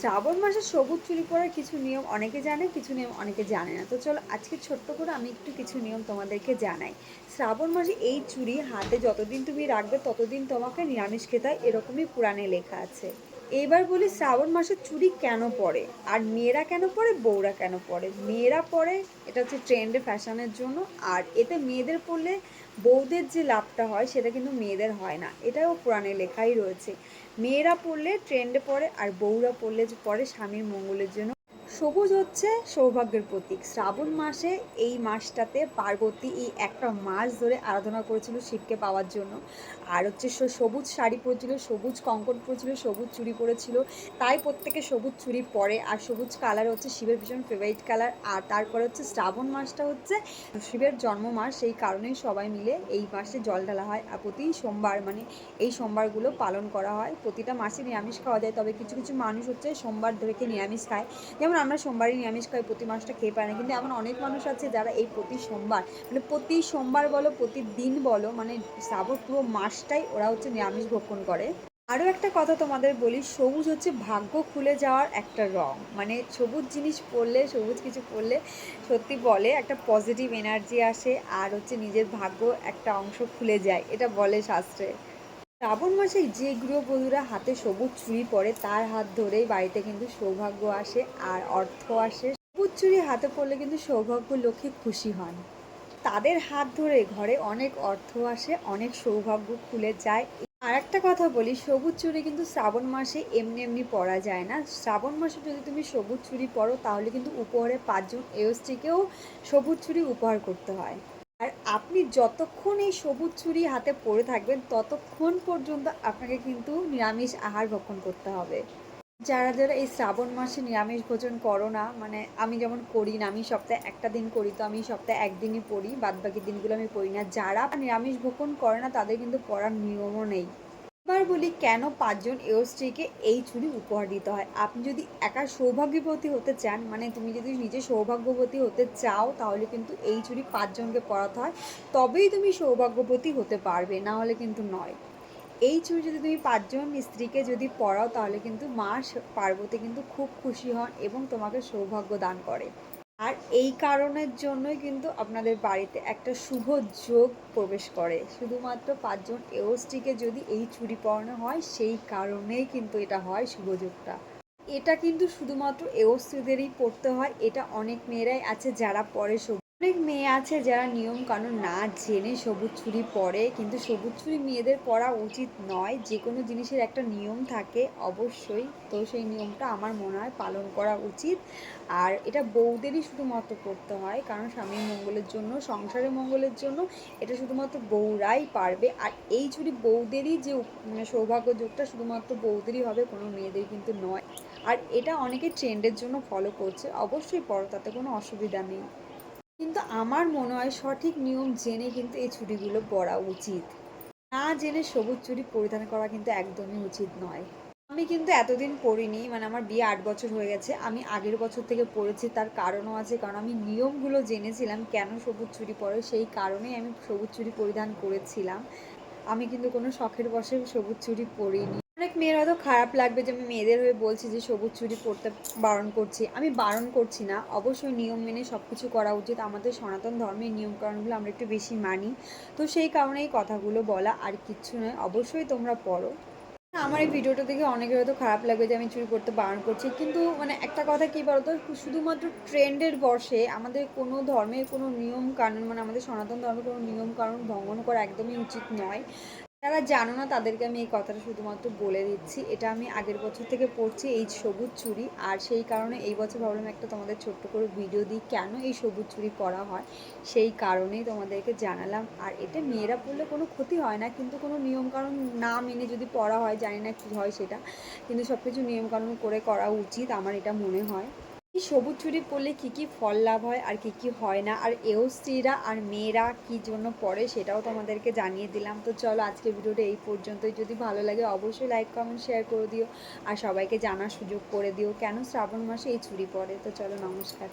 শ্রাবণ মাসে সবুজ চুরি পরার কিছু নিয়ম অনেকে জানে, কিছু নিয়ম অনেকে জানে না। তো চলো, আজকে ছোট্ট করে আমি একটু কিছু নিয়ম তোমাদেরকে জানাই। শ্রাবণ মাসে এই চুরি হাতে যতদিন তুমি রাখবে, ততদিন তোমাকে নিরামিষ খেতে হয়, এরকমই পুরাণে লেখা আছে। এইবার বলি, শ্রাবণ মাসে চুরি কেন পরে আর মেয়েরা কেন পরে বউরা কেন পরে মেয়েরা পরে এটা হচ্ছে ট্রেন্ডে ফ্যাশনের জন্য। আর এতে মেয়েদের পরলে বউদের যে লাভটা হয়, সেটা কিন্তু মেয়েদের হয় না। এটাও পুরাণে লেখাই রয়েছে। মেয়েরা পড়লে ট্রেন্ডে পড়ে আর বউরা পড়লে যে পড়ে স্বামীর মঙ্গলের জন্য। সবুজ হচ্ছে সৌভাগ্যের প্রতীক। শ্রাবণ মাসে এই মাসটাতে পার্বতী এই একটা মাস ধরে আরাধনা করেছিল শিবকে পাওয়ার জন্য। আর হচ্ছে সবুজ শাড়ি পরেছিল, সবুজ কঙ্কন পরেছিল, সবুজ চুড়ি পরেছিল। তাই প্রত্যেকে সবুজ চুড়ি পরে আর সবুজ কালার হচ্ছে শিবের ভীষণ ফেভারিট কালার। আর তারপরে হচ্ছে শ্রাবণ মাসটা হচ্ছে শিবের জন্ম মাস সেই কারণেই সবাই মিলে এই মাসে জল ঢালা হয়। আর প্রতি সোমবার মানে এই সোমবারগুলো পালন করা হয়। প্রতিটা মাসে নিরামিষ খাওয়া যায়, তবে কিছু কিছু মানুষ হচ্ছে সোমবার ধরেকে নিরামিষ খায়। যেমন আমরা সোমবারই নিরামিষ খাই, প্রতি মাসটা খেয়ে পাই না। কিন্তু এমন অনেক মানুষ আছে যারা এই প্রতি সোমবার মানে প্রতি সোমবার বলো, প্রতিদিন বলো মানে শ্রাবণ পুরো মাসটাই ওরা হচ্ছে নিরামিষ ভক্ষণ করে। আরও একটা কথা তোমাদের বলি, সবুজ হচ্ছে ভাগ্য খুলে যাওয়ার একটা রং। মানে সবুজ জিনিস পরলে সবুজ কিছু পরলে সত্যি বলে একটা পজিটিভ এনার্জি আসে আর হচ্ছে নিজের ভাগ্য একটা অংশ খুলে যায়, এটা বলে শাস্ত্রে। শ্রাবণ মাসে যে গৃহবধূরা হাতে সবুজ চুড়ি পরে, তার হাত ধরেই বাড়িতে কিন্তু সৌভাগ্য আসে আর অর্থ আসে। সবুজ চুড়ি হাতে পড়লে কিন্তু সৌভাগ্য লক্ষ্মী খুশি হন। তাদের হাত ধরে ঘরে অনেক অর্থ আসে, অনেক সৌভাগ্য খুলে যায়। আর একটা কথা বলি, সবুজ চুড়ি কিন্তু শ্রাবণ মাসে এমনি এমনি পরা যায় না। শ্রাবণ মাসে যদি তুমি সবুজ চুড়ি পরো, তাহলে কিন্তু উপহারে পাঁচজন এওসটিকেও সবুজ চুড়ি উপহার করতে হয়। আর আপনি যতক্ষণ এই সবুজ ছুরি হাতে পরে থাকবেন, ততক্ষণ পর্যন্ত আপনাকে কিন্তু নিরামিষ আহার ভক্ষণ করতে হবে। যারা যারা এই শ্রাবণ মাসে নিরামিষ ভোজন করো না মানে আমি যেমন করি না, আমি সপ্তাহে একটা দিন করি, তো আমি সপ্তাহে একদিনই পড়ি বাদ বাকি দিনগুলো আমি পড়ি না। যারা নিরামিষ ভোজন করে না, তাদের কিন্তু পড়ার নিয়মও নেই। এবার বলি কেন পাঁচজন এওস্ত্রীকে এই চুড়ি উপহার দিতে হয়? আপনি যদি একা সৌভাগ্যবতী হতে চান মানে তুমি যদি নিজে সৌভাগ্যবতী হতে চাও, তাহলে কিন্তু এই চুড়ি পাঁচজনকে পরাতে হয়। তবেই তুমি সৌভাগ্যবতী হতে পারবে, না হলে কিন্তু নয়। এই চুড়ি যদি তুমি পাঁচজন স্ত্রীকে যদি পরাও, তাহলে কিন্তু মা পার্বতী কিন্তু খুব খুশি হন এবং তোমাকে সৌভাগ্য দান করে। আর এই কারণের জন্যই কিন্তু আপনাদের বাড়িতে একটা শুভ যোগ প্রবেশ করে। শুধুমাত্র পাঁচজন এওসটিকে যদি এই চুরি পরানো হয়, সেই কারণেই কিন্তু এটা হয় শুভ যোগটা। এটা কিন্তু শুধুমাত্র এওসিদেরই পড়তে হয়, এটা অনেক মেয়েরাই আছে যারা পরে সবুজ অনেক মেয়ে আছে যারা নিয়ম কানুন না জেনে সবুজ চুড়ি পরে, কিন্তু সবুজ চুড়ি মেয়েদের পরা উচিত নয়। যে কোনো জিনিসের একটা নিয়ম থাকে, অবশ্যই। তো সেই নিয়মটা আমার মনে হয় পালন করা উচিত। আর এটা বউদেরই শুধুমাত্র করতে হয়, কারণ স্বামীর মঙ্গলের জন্য সংসারের মঙ্গলের জন্য এটা শুধুমাত্র বউরাই পারবে। আর এই চুড়ি বউদেরই যে মানে সৌভাগ্য যোগটা শুধুমাত্র বউদেরই হবে, কোনো মেয়েদের কিন্তু নয়। আর এটা অনেকে ট্রেন্ডের জন্য ফলো করছে। অবশ্যই পরো, তাতে কোনো অসুবিধা নেই। কিন্তু আমার মনে হয় সঠিক নিয়ম জেনে কিন্তু এই চুড়িগুলো পরা উচিত। না জেনে সবুজ চুড়ি পরিধান করা কিন্তু একদমই উচিত নয়। আমি কিন্তু এতদিন পড়িনি মানে আমার বিয়ে আট বছর হয়ে গেছে, আমি আগের বছর থেকে পড়েছি, তার কারণও আছে, কারণ আমি নিয়মগুলো জেনেছিলাম কেন সবুজ চুড়ি পরে, সেই কারণেই আমি সবুজ চুড়ি পরিধান করেছিলাম। আমি কিন্তু কোনো শখের বসে সবুজ চুড়ি পরিনি অনেক মেয়ের হয়তো খারাপ লাগবে যে আমি মেয়েদের হয়ে বলছি যে সবুজ চুরি পরতে বারণ করছি। আমি বারণ করছি না। অবশ্যই নিয়ম মেনে সব কিছু করা উচিত। আমাদের সনাতন ধর্মের নিয়মকানুনগুলো আমরা একটু বেশি মানি। তো সেই কারণেই কথাগুলো বলা আর কিচ্ছু নয়। অবশ্যই তোমরা পড়ো। আমার এই ভিডিওটা দেখে অনেকের হয়তো খারাপ লাগবে যে আমি চুরি করতে বারণ করছি। কিন্তু মানে একটা কথা কি বলতো? শুধুমাত্র ট্রেন্ডের বসে আমাদের কোনো ধর্মের কোনো নিয়ম কানুন মানে আমাদের সনাতন ধর্মের কোনো নিয়ম কানুন ভঙ্গন করা একদমই উচিত নয়। যারা জানো না, তাদেরকে আমি এই কথাটা শুধুমাত্র বলে দিচ্ছি। এটা আমি আগের বছর থেকে পড়ছি এই সবুজ চুড়ি আর সেই কারণে এই বছর ভাবলাম একটা তোমাদের ছোট্ট করে ভিডিও দিই, কেন এই সবুজ চুড়ি পরা হয়? সেই কারণেই তোমাদেরকে জানালাম। আর এটা মেয়েরা পড়লে কোনো ক্ষতি হয় না, কিন্তু কোনো নিয়মকানুন না মেনে যদি পড়া হয়, জানি না কী হয় সেটা, কিন্তু সব কিছু নিয়মকানুন করে করা উচিত, আমার এটা মনে হয়। সবুজ ছুরি পরলে কি কি ফল লাভ হয় আর কী কী হয় না? আর এও স্ত্রীরা আর মেয়েরা কি জন্য পড়ে সেটাও তোমাদেরকে জানিয়ে দিলাম। তো চলো আজকে ভিডিওটা এই পর্যন্তই। যদি ভালো লাগে অবশ্যই লাইক কমেন্ট শেয়ার করে দিও। আর সবাইকে জানার সুযোগ করে দিও কেন শ্রাবণ মাসে এই ছুরি পড়ে। তো চলো নমস্কার